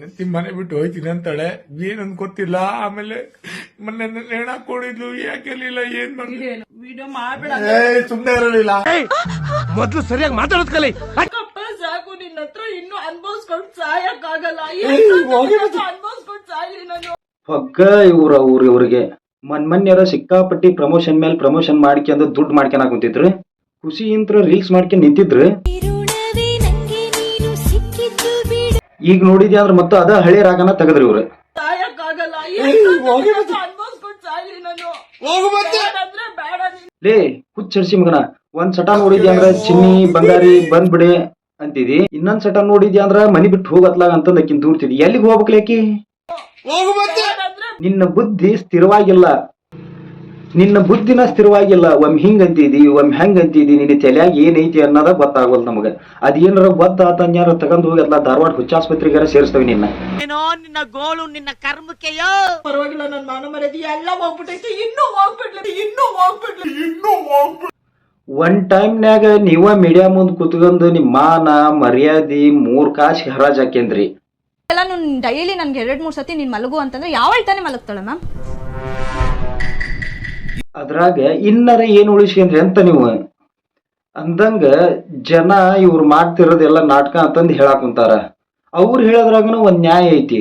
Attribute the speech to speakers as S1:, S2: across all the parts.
S1: ಹೆಂಡತಿ ಮನೆ ಬಿಟ್ಟು ಹೋಯ್ತೀನಿ ಅಂತಾಳೆ. ಏನಂದ್ ಗೊತ್ತಿಲ್ಲ. ಆಮೇಲೆ ಮೊನ್ನೆ ಹೆಣ ಕೊಡಿದ್ಲು. ಯಾಕೆಲಿಲ್ಲ ಏನ್ ಮಾಡಿ
S2: ವಿಡಿಯೋ ಮಾಡ್ಬೇಡ.
S1: ಸುಮ್ನೆ ಇರಲಿಲ್ಲ.
S3: ಮೊದ್ಲು ಸರಿಯಾಗಿ ಮಾತಾಡೋದ್ ಕಲಿ.
S2: ಅಕ್ಕಪ್ಪ ಸಾಕು ನಿನ್ನ ಹತ್ರ ಇನ್ನೂ ಅನ್ಭವಿಸ್ಕೊಂಡು ಸಾಯಕ್ಕಾಗಲ್ಲ. ಅನ್ಭವಿಸ್ಕೊಂಡು ಸಾಯ್ಲಿ ನಾನು.
S4: ಹೊಗ್ಗ ಇವ್ರ ಊರ್ ಇವ್ರಿಗೆ. ಮನ್ ಮೊನ್ನೆರ ಸಿಕ್ಕಾಪಟ್ಟಿ ಪ್ರಮೋಷನ್ ಮೇಲೆ ಪ್ರಮೋಷನ್ ಮಾಡ್ಕೊಂಡು ದುಡ್ಡು ಮಾಡ್ಕೊಂಡ್ ಕುಂತಿದ್ರು. ಖುಷಿ ಇಂತ್ರ ರೀಲ್ಸ್ ಮಾಡ್ಕೊಂಡ್ ನಿಂತಿದ್ರು. ಈಗ ನೋಡಿದ್ಯಾ ಅಂದ್ರೆ ಮತ್ತೆ ಅದ ಹಳೆ ರಾಗನ ತೆಗೆದ್ರಿ ಇವ್ರು. ಲೇ ಹುಚ್ಚರ್ಸಿ ಮಗನ. ಒಂದ್ ಸಟ ನೋಡಿದ್ಯಾ ಅಂದ್ರ ಚಿನ್ನಿ ಬಂಗಾರಿ ಬಂದ್ಬಿಡೆ ಅಂತಿದಿ. ಇನ್ನೊಂದ್ ಸಟ ನೋಡಿದ್ಯಾ ಅಂದ್ರ ಮನಿ ಬಿಟ್ಟು ಹೋಗತ್ಲಾಗ ಅಂತ ಆಕಿನ್ ದೂರ್ತಿದಿ. ಎಲ್ಲಿಗೆ
S2: ಹೋಗ್ಬೇಕಲೇಕಿ
S4: ನಿನ್ನ ಬುದ್ಧಿ ಸ್ಥಿರವಾಗಿಲ್ಲ. ನಿನ್ನ ಬುದ್ಧಿನ ಸ್ಥಿರವಾಗಿಲ್ಲ ಒಮ್ಮೆ ಹಿಂಗ್ ಅಂತಿದಿ ಒಮ್ಮೆ ಹೆಂಗ್ ಅಂತಿದಿ ನಿನ್ನ ತಲೆಯಾಗ ಏನೈತಿ ಅನ್ನೋದ ಗೊತ್ತಾಗೋಲ್ಲ ನಮಗ. ಅದೇನಾರ ಗೊತ್ತಾತ ಅನ್ಯಾರ ತಗೊಂಡ್ ಹೋಗಿ ಎಲ್ಲ ಧಾರವಾಡ ಹುಚ್ಚಾಸ್ಪತ್ರೆಗಾರ ಸೇರಿಸ್ತೇವೆ ನಿನ್ನ.
S5: ಏನೋ ನಿನ್ನ ಗೋಳು ನಿನ್ನ ಕರ್ಮಕ್ಕೆಯೋ?
S2: ಪರವಾಗಿಲ್ಲ ನನ್ನ ಮಾನ ಮರ್ಯಾದೆ ಎಲ್ಲ ಹೋಗ್ಬಿಟ್ಟೈತಿ. ಇನ್ನೂ ಹೋಗ್ಬಿಡ್ಲಿ ಇನ್ನೂ ಹೋಗ್ಬಿಡ್ಲಿ ಇನ್ನೂ ಹೋಗ್ಬಿಡ್ಲಿ.
S4: ಒನ್ ಟೈಮ್ನ್ಯಾಗ ನೀವ ಮೀಡಿಯಾ ಮುಂದ್ ಕುತ್ಕೊಂಡು ನಿಮ್ಮ ಮಾನ ಮರ್ಯಾದಿ ಮೂರ್ ಕಾಶ್ ಹರಾಜ್ ಹಾಕೇನ್ರಿ
S6: ಎಲ್ಲ ನೀನು ಡೈಲಿ ನನ್ಗೆ ಎರಡ್ ಮೂರ್ ಸತಿ ನೀನ್ ಮಲಗು ಅಂತಂದ್ರೆ ಯಾವ ತಾನೇ ಮಲಗ್ತಾಳೆ ಮ್ಯಾಮ್
S4: ಅದ್ರಾಗ ಇನ್ನರ ಏನ್ ಉಳಿಸ್ಕೊಂಡ್ರಿ ಅಂತ ನೀವು ಅಂದಂಗ ಜನ ಇವ್ರು ಮಾಡ್ತಿರೋದೆಲ್ಲ ನಾಟಕ ಅಂತಂದು ಹೇಳಾಕ್ ಕುಂತಾರ. ಅವ್ರು ಹೇಳೋದ್ರಾಗನು ಒಂದ್ ನ್ಯಾಯ ಐತಿ.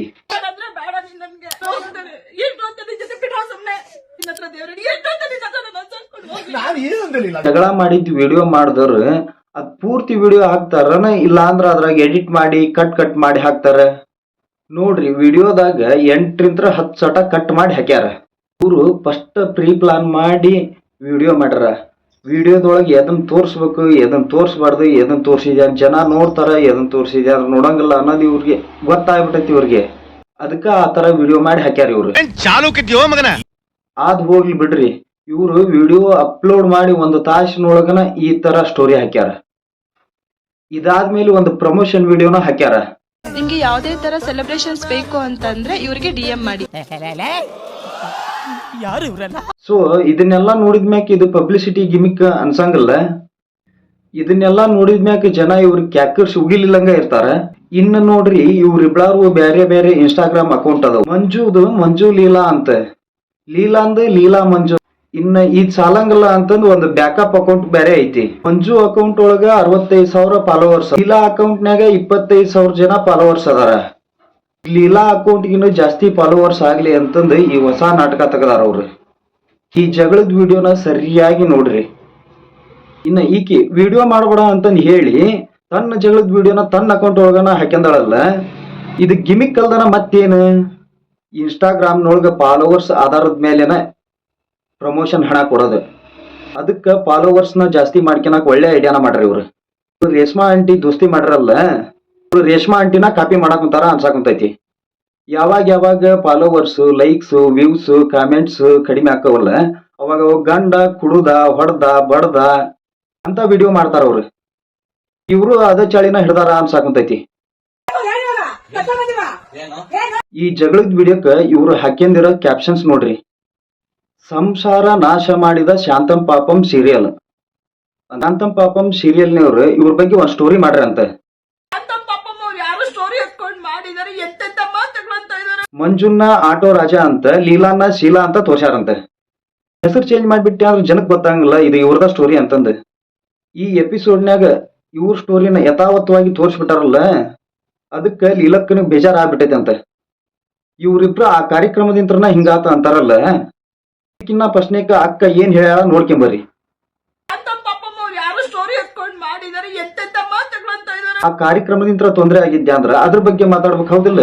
S4: ಜಗಳ ಮಾಡಿದ್ ವಿಡಿಯೋ ಮಾಡಿದವ್ರು ಅದ್ ಪೂರ್ತಿ ವಿಡಿಯೋ ಹಾಕ್ತಾರನ? ಇಲ್ಲ ಅಂದ್ರ ಅದ್ರಾಗ ಎಡಿಟ್ ಮಾಡಿ ಕಟ್ ಕಟ್ ಮಾಡಿ ಹಾಕ್ತಾರ. ನೋಡ್ರಿ ವಿಡಿಯೋದಾಗ ಎಂಟ್ರಿಂತ್ರ ಹತ್ತು ಸಟ ಕಟ್ ಮಾಡಿ ಹಾಕ್ಯಾರ. ಇವರು ಫಸ್ಟ್ ಪ್ರೀ ಪ್ಲಾನ್ ಮಾಡಿ ವಿಡಿಯೋ ಮಾಡ್ಯಾರ. ವಿಡಿಯೋದೊಳಗೆ ಎದನ್ ತೋರಿಸ್ಬೇಕು ಎದನ್ ತೋರಿಸ್ಬಾರ್ದು ಎದನ್ ತೋರಿಸಿದ್ಯಾರ ಜನ ನೋಡ್ತಾರ ಎದನ್ ತೋರಿಸಿದ್ಯಾರ ನೋಡಂಗಿಲ್ಲ ಅನ್ನೋದು ಇವ್ರಿಗೆ ಗೊತ್ತಾಗ್ಬಿಟ್ಟೈತಿ ಇವ್ರಿಗೆ. ಅದಕ್ಕ ಆ ತರ ವಿಡಿಯೋ ಮಾಡಿ ಹಾಕ್ಯಾರ ಇವ್ರು.
S3: ಚಾಲು ಕಿದ್ಯೋ ಮಗನ?
S4: ಅದ್ ಹೋಗ್ಲಿ ಬಿಡ್ರಿ. ಇವರು ವಿಡಿಯೋ ಅಪ್ಲೋಡ್ ಮಾಡಿ ಒಂದು ತಾಸಿನೊಳಗನ ಈ ತರ ಸ್ಟೋರಿ ಹಾಕ್ಯಾರ. ಇದಾದ್ಮೇಲೆ ಒಂದು ಪ್ರಮೋಷನ್ ವಿಡಿಯೋನ ಹಾಕ್ಯಾರ.
S7: ನಿಮ್ಗೆ ಯಾವುದೇ ತರ ಸೆಲೆಬ್ರೇಷನ್ಸ್ ಬೇಕು ಅಂತಂದ್ರೆ ಇವ್ರಿಗೆ ಡಿ ಎಂ ಮಾಡಿ.
S5: ಯಾರು ಇವ್ರಲ್ಲ?
S4: ಸೊ ಇದನ್ನೆಲ್ಲ ನೋಡಿದ್ಮ್ಯಾಕ ಇದು ಪಬ್ಲಿಸಿಟಿ ಗಿಮಿಕ್ ಅನ್ಸಂಗಲ್ಲ. ಇದನ್ನೆಲ್ಲ ನೋಡಿದ್ಮ್ಯಾಕ ಜನ ಇವ್ರ ಕ್ಯಾಕರ್ಸ್ ಉಗಿಲಿಲ್ಲಂಗ ಇರ್ತಾರ. ಇನ್ನ ನೋಡ್ರಿ ಇವ್ರಿಬ್ಳಾರು ಬೇರೆ ಬೇರೆ ಇನ್ಸ್ಟಾಗ್ರಾಮ್ ಅಕೌಂಟ್ ಅದಾವ. ಮಂಜುದು ಮಂಜು ಲೀಲಾ ಅಂತ. ಲೀಲಾ ಅಂದ ಲೀಲಾ ಮಂಜು. ಇನ್ನ ಇದ್ ಸಾಲಂಗಲ್ಲ ಅಂತಂದ್ ಒಂದು ಬ್ಯಾಕಪ್ ಅಕೌಂಟ್ ಬೇರೆ ಐತಿ. ಮಂಜು ಅಕೌಂಟ್ ಒಳಗ ಅರವತ್ತೈದು ಸಾವಿರ ಫಾಲೋವರ್ಸ್ ಲೀಲಾ ಅಕೌಂಟ್ನ್ಯಾಗ ಇಪ್ಪತ್ತೈದು ಸಾವಿರ ಜನ ಫಾಲೋವರ್ಸ್ ಅದಾರ. ಲೀಲಾ ಅಕೌಂಟ್ಗಿನ್ನೂ ಜಾಸ್ತಿ ಫಾಲೋವರ್ಸ್ ಆಗ್ಲಿ ಅಂತಂದು ಈ ಹೊಸ ನಾಟಕ ತೆಗೆದಾರ ಅವರು. ಈ ಜಗಳದ ವಿಡಿಯೋನ ಸರಿಯಾಗಿ ನೋಡ್ರಿ. ಇನ್ನ ಈಕಿ ವಿಡಿಯೋ ಮಾಡ್ಬೇಡ ಅಂತಂದ್ ಹೇಳಿ ತನ್ನ ಜಗಳದ ವಿಡಿಯೋನ ತನ್ನ ಅಕೌಂಟ್ ಒಳಗನ ಹಾಕ್ಯಂದಳಲ್ಲ. ಇದು ಗಿಮಿಕ್ ಅಲ್ದನ ಮತ್ತೇನು? ಇನ್ಸ್ಟಾಗ್ರಾಮ್ನೊಳಗೆ ಫಾಲೋವರ್ಸ್ ಆಧಾರದ ಮೇಲೆನ ಪ್ರಮೋಷನ್ ಹಣ ಕೊಡೋದು. ಅದಕ್ಕೆ ಫಾಲೋವರ್ಸ್ನ ಜಾಸ್ತಿ ಮಾಡ್ಕೊಳಕ್ ಒಳ್ಳೆ ಐಡಿಯಾನ ಮಾಡ್ರಿ ಇವರು ರೇಷ್ಮಾ ಆಂಟಿ ದೋಸ್ತಿ ಮಾಡ್ರಲ್ಲ ರೇಷ್ಮಾ ಆಂಟಿನ ಕಾಪಿ ಮಾಡಕ್ ಕುಂತಾರ ಅನ್ಸಾಕುಂತೈತಿ ಯಾವಾಗ ಯಾವಾಗ ಫಾಲೋವರ್ಸ್ ಲೈಕ್ಸ್ ವ್ಯೂಸ್ ಕಾಮೆಂಟ್ಸ್ ಕಡಿಮೆ ಆಕವಲ್ಲ ಅವಾಗ ಅವ್ ಗಂಡ, ಕುಡುದ, ಹೊಡ್ದ, ಬಡ್ದ ಅಂತ ವಿಡಿಯೋ ಮಾಡ್ತಾರ ಅವ್ರು. ಇವರು ಅದ ಚಾಳಿನ ಹಿಡ್ದಾರ ಅನ್ಸಾಕುಂತೈತಿ ಈ ಜಗಳದ ವಿಡಿಯೋಕ್ಕೆ ಇವ್ರು ಹಾಕ್ಯಂದಿರೋ ಕ್ಯಾಪ್ಷನ್ಸ್ ನೋಡ್ರಿ. ಸಂಸಾರ ನಾಶ ಮಾಡಿದ ಶಾಂತಂ ಪಾಪಂ ಸೀರಿಯಲ್ ಶಾಂತಂ ಪಾಪಂ ಸೀರಿಯಲ್ನವ್ರು ಇವ್ರ ಬಗ್ಗೆ ಒಂದು ಸ್ಟೋರಿ ಮಾಡ್ರಿ ಅಂತ
S2: ಪಾಪಮ್ಮ ಅವ್ರು ಯಾರು ಸ್ಟೋರಿ ಎತ್ಕೊಂಡು ಮಾಡಿದಾರೆ ಎಂತೆಂತ ಮಾತುಗಳಂತ ಇದಾರೆ
S4: ಮಂಜುನ್ನ ಆಟೋ ರಾಜ ಅಂತ ಲೀಲಾನ ಶೀಲಾ ಅಂತ ತೋರ್ಸ್ಯಾರಂತೆ. ಹೆಸರು ಚೇಂಜ್ ಮಾಡಿಬಿಟ್ಟೆ ಅಂದ್ರೆ ಜನಕ್ಕೆ ಗೊತ್ತಾಗಂಗಿಲ್ಲ ಇದು ಇವ್ರದ ಸ್ಟೋರಿ ಅಂತಂದು. ಈ ಎಪಿಸೋಡ್ನಾಗ ಇವ್ರ ಸ್ಟೋರಿನ ಯಥಾವತ್ತವಾಗಿ ತೋರಿಸ್ಬಿಟ್ಟಾರಲ್ಲ ಅದಕ್ಕೆ ಲೀಲಕ್ಕನ ಬೇಜಾರ್ ಆಗ್ಬಿಟ್ಟೈತೆ ಅಂತ ಇವ್ರಿಬ್ರು ಆ ಕಾರ್ಯಕ್ರಮದಿಂತ್ರನ ಹಿಂಗಾತ ಅಂತಾರಲ್ಲ ಇದಕ್ಕಿನ್ನ ಪ್ರಶ್ನೆಕ ಅಕ್ಕ ಏನ್
S2: ಹೇಳ್ಯಾರ ನೋಡ್ಕೊಂಬರಿ
S4: ಆ ಕಾರ್ಯಕ್ರಮದಿಂದ ತೊಂದರೆ ಆಗಿದ್ಯಾ ಅಂದ್ರ ಅದ್ರ ಬಗ್ಗೆ ಮಾತಾಡ್ಬೇಕು ಹೌದಿಲ್ಲ.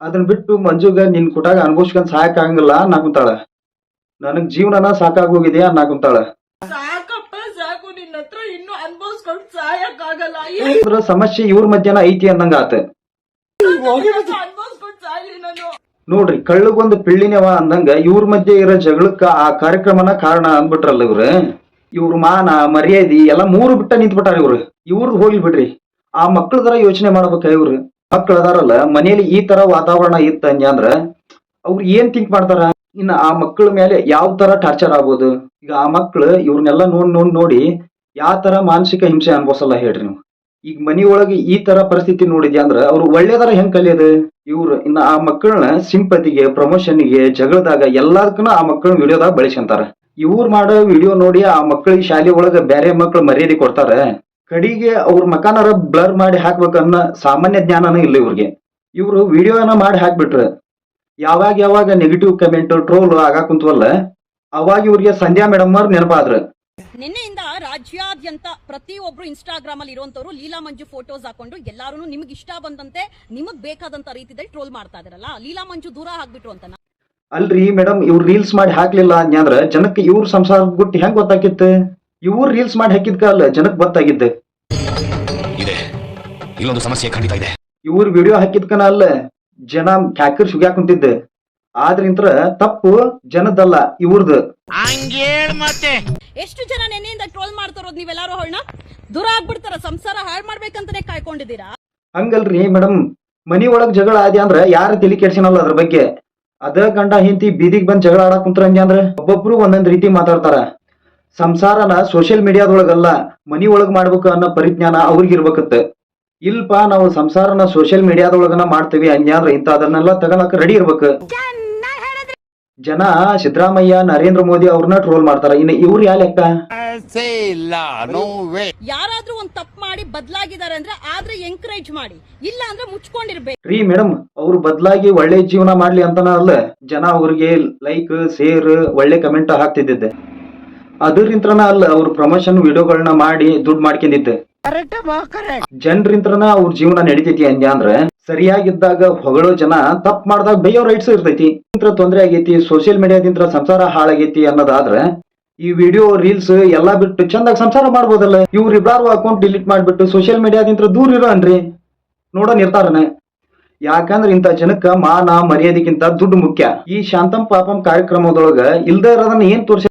S4: ಅದನ್ನ ಬಿಟ್ಟು ಮಂಜುಗ ನಿನ್ ಕುಟಾಗ ಅನ್ಭವಿಸ್ಕೊಂಡ್ ಸಾಯಕ್ ಆಗಂಗಿಲ್ಲ ನಾಕುಂತಾಳ ನನಗ್ ಜೀವನನ ಸಾಕಾಗೋಗಿದೆ ಅನ್ನಕುಂತಾಳ
S2: ಸಾಕಪ್ಪ ಸಾಕು. ನಿನ್ನ ಹತ್ರ ಇನ್ನೂ ಅನ್ಭವಿಸ್ಕೊಂಡು ಸಾಯಕ್ಕಾಗಲ್ಲ
S4: ಅದ್ರ ಸಮಸ್ಯೆ ಇವ್ರ ಮಧ್ಯಾಹ್ನ ಐತಿ ಅಂದಂಗ ಆತ.
S2: ಅನ್ಭವಿಸ್ಕೊಂಡು ಸಾಯ್ಲಿ ನಾನು.
S4: ನೋಡ್ರಿ ಕಳ್ಳಗೊಂದು ಪಿಳ್ಳಿನವ ಅಂದಂಗ ಇವ್ರ ಮಧ್ಯೆ ಇರೋ ಜಗಳಕ್ಕ ಆ ಕಾರ್ಯಕ್ರಮನ ಕಾರಣ ಅಂದ್ಬಿಟ್ರಲ್ಲ ಇವ್ರ. ಇವ್ರ ಮಾನ ಮರ್ಯಾದಿ ಎಲ್ಲ ಮೂರು ಬಿಟ್ಟ ನಿಂತ್ಬಿಟ್ಟಾರ ಇವ್ರು. ಇವ್ರದ್ ಹೋಗ್ಲಿ ಬಿಡ್ರಿ. ಆ ಮಕ್ಕಳದರ ಯೋಚನೆ ಮಾಡ್ಬೇಕ ಇವ್ರು. ಮಕ್ಳು ಅದಾರಲ್ಲ ಮನೇಲಿ ಈ ತರ ವಾತಾವರಣ ಇತ್ತ ಅಂದ್ರ, ಅವ್ರು ಏನ್ ಥಿಂಕ್ ಮಾಡ್ತಾರ? ಇನ್ನ ಆ ಮಕ್ಕಳ ಮೇಲೆ ಯಾವ ತರ ಟಾರ್ಚರ್ ಆಗ್ಬೋದು? ಈಗ ಆ ಮಕ್ಳು ಇವ್ರನ್ನೆಲ್ಲ ನೋಡ್ ನೋಡ್, ನೋಡಿ ಯಾವ ತರ ಮಾನಸಿಕ ಹಿಂಸೆ ಅನ್ಭವಿಸಲ್ಲ ಹೇಳ್ರಿ ನೀವು. ಈಗ ಮನೆಯೊಳಗೆ ಈ ತರ ಪರಿಸ್ಥಿತಿ ನೋಡಿದ್ಯಾ ಅಂದ್ರ, ಅವ್ರು ಒಳ್ಳೇದಾರ ಹೆಂಗ್ ಕಲಿಯೋದು? ಇವ್ರು ಇನ್ನ ಆ ಮಕ್ಕಳನ್ನ ಸಿಂಪತಿಗೆ ಪ್ರಮೋಷನ್ಗೆ ಜಗಳದಾಗ ಎಲ್ಲದಕ್ಕೂ ಆ ಮಕ್ಕಳನ್ನ ವಿಡಿಯೋದಾಗ ಬಳಸ್ಕೊಂತಾರ. ಇವ್ರು ಮಾಡೋ ವಿಡಿಯೋ ನೋಡಿ ಆ ಮಕ್ಕಳಿಗೆ ಶಾಲೆ ಒಳಗ ಬೇರೆ ಮಕ್ಕಳು ಮರ್ಯಾದೆ ಕೊಡ್ತಾರ. ಕಡಿಗೆ ಅವ್ರ ಮಕಾನರ ಬ್ಲರ್ ಮಾಡಿ ಹಾಕ್ಬೇಕನ್ನ ಸಾಮಾನ್ಯ ಜ್ಞಾನನ ಇಲ್ಲ ಇವ್ರಿಗೆ. ಇವ್ರು ವಿಡಿಯೋನ ಮಾಡಿ ಹಾಕ್ಬಿಟ್ರ ಯಾವಾಗ ಯಾವಾಗ ನೆಗೆಟಿವ್ ಕಮೆಂಟ್ ಟ್ರೋಲ್ ಆಗಾಕ ಕುಂತವಲ್ಲ ಅವಾಗ ಇವ್ರಿಗೆ ಸಂಧ್ಯಾ ಮೇಡಮ್ ಅವ್ರ ನೆನಪಾದ್ರ
S8: ನಿನ್ನೆಯಿಂದ ರಾಜ್ಯಾದ್ಯಂತ ಪ್ರತಿಯೊಬ್ರು ಇನ್ಸ್ಟಾಗ್ರಾಮ್ ಅಲ್ಲಿ ಇರುವಂತವ್ರು ಲೀಲಾ ಮಂಜು ಫೋಟೋಸ್ ಹಾಕೊಂಡು ಎಲ್ಲಾರು ನಿಮ್ಗೆ ಇಷ್ಟ ಬಂದಂತೆ ನಿಮಗ್ ಬೇಕಾದಂತ ರೀತಿಯಲ್ಲಿ ಟ್ರೋಲ್ ಮಾಡ್ತಾ ಇದಾರಲ್ಲ ಲೀಲಾ ಮಂಜು ದೂರ ಹಾಕ್ಬಿಟ್ರು ಅಂತ
S4: ಅಲ್ರಿ ಮೇಡಮ್ ಇವ್ರು ರೀಲ್ಸ್ ಮಾಡಿ ಹಾಕ್ಲಿಲ್ಲ ಅಂದ್ರ ಜನಕ್ಕೆ ಇವ್ರ ಸಂಸಾರ ಗುಟ್ಟು ಹೆಂಗ್ ಗೊತ್ತಾಗಿತ್ತು ಇವ್ರು ರೀಲ್ಸ್ ಮಾಡಿ ಹಾಕಿದ ಕಾಲ ಜನಕ್ ಗೊತ್ತಾಗಿದ್ದು.
S3: ಇದೆ. ಇಲ್ಲೊಂದು ಸಮಸ್ಯೆ ಖಂಡಿತ ಇದೆ.
S4: ಇವ್ರ ವಿಡಿಯೋ ಹಾಕಿದ್ಕನ ಅಲ್ಲ ಜನ ಕ್ಯಾಕರ್ ಸುಗ್ಯಾಕ್ ಕುಂತಿದ್ದ. ಆದ್ರಿಂತ್ರ ತಪ್ಪು ಜನದಲ್ಲ ಇವ್ರದ್ದು
S8: ಎಷ್ಟು ಜನ ನೆನ್ನೆಯಿಂದ ಟ್ರೋಲ್ ಮಾಡ್ತಾರೋದ್ ನೀವೆಲ್ಲಾರು ಹೊಳ್ನ ದೂರ ಆಗ್ಬಿಡ್ತಾರ ಸಂಸಾರ ಹಾಳ್ ಮಾಡ್ಬೇಕಂತಾನೆ ಕಾಯ್ಕೊಂಡಿದ್ದೀರಾ?
S4: ಹಂಗಲ್ರಿ ಮೇಡಮ್ ಮನಿ ಒಳಗ್ ಜಗಳ ಆದಿ ಅಂದ್ರ ಯಾರ ತಲಿ ಕೆಡ್ಸಿನಲ್ಲ ಅದ್ರ ಬಗ್ಗೆ. ಅದ ಗಂಡ ಹೆಂಡತಿ ಬೀದಿಗೆ ಬಂದ್ ಜಗಳ ಆಡಕ್ ಕುಂತ್ರ ಅಂದ್ರ ಒಬ್ಬೊಬ್ರು ಒಂದೊಂದ್ ರೀತಿ ಮಾತಾಡ್ತಾರ. ಸಂಸಾರನ ಸೋಷಿಯಲ್ ಮೀಡಿಯಾದೊಳಗಲ್ಲ ಮನಿ ಒಳಗ್ ಮಾಡ್ಬೇಕು ಅನ್ನೋ ಪರಿಜ್ಞಾನ ಅವ್ರಿಗೆ ಇರ್ಬೇಕತ್ತ. ಇಲ್ಪ ನಾವು ಸಂಸಾರನ ಸೋಷಿಯಲ್ ಮೀಡಿಯಾದೊಳಗನ ಮಾಡ್ತೀವಿ ಅಂದ್ರ ಇಂತ ಅದನ್ನೆಲ್ಲ ತಗೊಳಕ್ ರೆಡಿ ಇರ್ಬೇಕು. ಜನ ಸಿದ್ದರಾಮಯ್ಯ ನರೇಂದ್ರ ಮೋದಿ ಅವ್ರನ್ನ ಟ್ರೋಲ್ ಮಾಡ್ತಾರ. ಇನ್ನು ಇವ್ರು ಯಾ ಲೆಕ್ಕ?
S8: ಯಾರಾದ್ರೂ ಒಂದ್ ತಪ್ಪು ಮಾಡಿ ಬದಲಾಗಿದ್ದಾರೆ ಅಂದ್ರೆ ಆದ್ರೆ ಎಂಕರೇಜ್ ಮಾಡಿ. ಇಲ್ಲ ಅಂದ್ರೆ ಮುಚ್ಕೊಂಡಿರ್ಬೇಕು.
S4: ರೀ ಮೇಡಮ್ ಅವ್ರು ಬದಲಾಗಿ ಒಳ್ಳೆ ಜೀವನ ಮಾಡ್ಲಿ ಅಂತನ ಅಲ್ಲ ಜನ ಅವ್ರಿಗೆ ಲೈಕ್ ಶೇರ್ ಒಳ್ಳೆ ಕಮೆಂಟ್ ಹಾಕ್ತಿದ್ದೆ ಅದರಿಂತ್ರನ ಅಲ್ಲ ಅವ್ರ ಪ್ರಮೋಷನ್ ವಿಡಿಯೋಗಳನ್ನ ಮಾಡಿ ದುಡ್ಡು ಮಾಡ್ಕೊಂಡಿದ್ದೆ. ಜನರಿಂತ್ರನ ಅವ್ರ ಜೀವನ ನಡಿತೈತಿ ಅಂದ್ಯ ಅಂದ್ರೆ ಸರಿಯಾಗಿದ್ದಾಗ ಹೊಗಳೋ ಜನ ತಪ್ಪು ಮಾಡಿದಾಗ ಬೇಯೋ ರೈಟ್ಸ್ ಇರ್ತೈತಿ. ಇಂತ್ರ ತೊಂದ್ರೆ ಆಗೈತಿ ಸೋಷಿಯಲ್ ಮೀಡಿಯಾದಿಂತ್ರ ಸಂಸಾರ ಹಾಳಾಗೈತಿ ಅನ್ನೋದಾದ್ರೆ ಈ ವಿಡಿಯೋ ರೀಲ್ಸ್ ಎಲ್ಲಾ ಬಿಟ್ಟು ಚಂದಾಗ ಸಂಸಾರ ಮಾಡ್ಬೋದಲ್ಲ? ಇವ್ರ ಇಬ್ಬರು ಅಕೌಂಟ್ ಡಿಲೀಟ್ ಮಾಡ್ಬಿಟ್ಟು ಸೋಷಿಯಲ್ ಮೀಡಿಯಾದಿಂದ ದೂರ ಇರೋ ಅನ್ರಿ ನೋಡೋನ್ ನಿರ್ತಾರನೆ ಯಾಕಂದ್ರೆ ಇಂಥ ಜನಕ್ಕ ಮಾನ ಮರ್ಯಾದೆಗಿಂತ ದುಡ್ಡು ಮುಖ್ಯ. ಈ ಶಾಂತಂ ಪಾಪಂ ಕಾರ್ಯಕ್ರಮದೊಳಗ ಇಲ್ದೇ ಇರೋದನ್ನ ಏನ್ ತೋರ್ಸ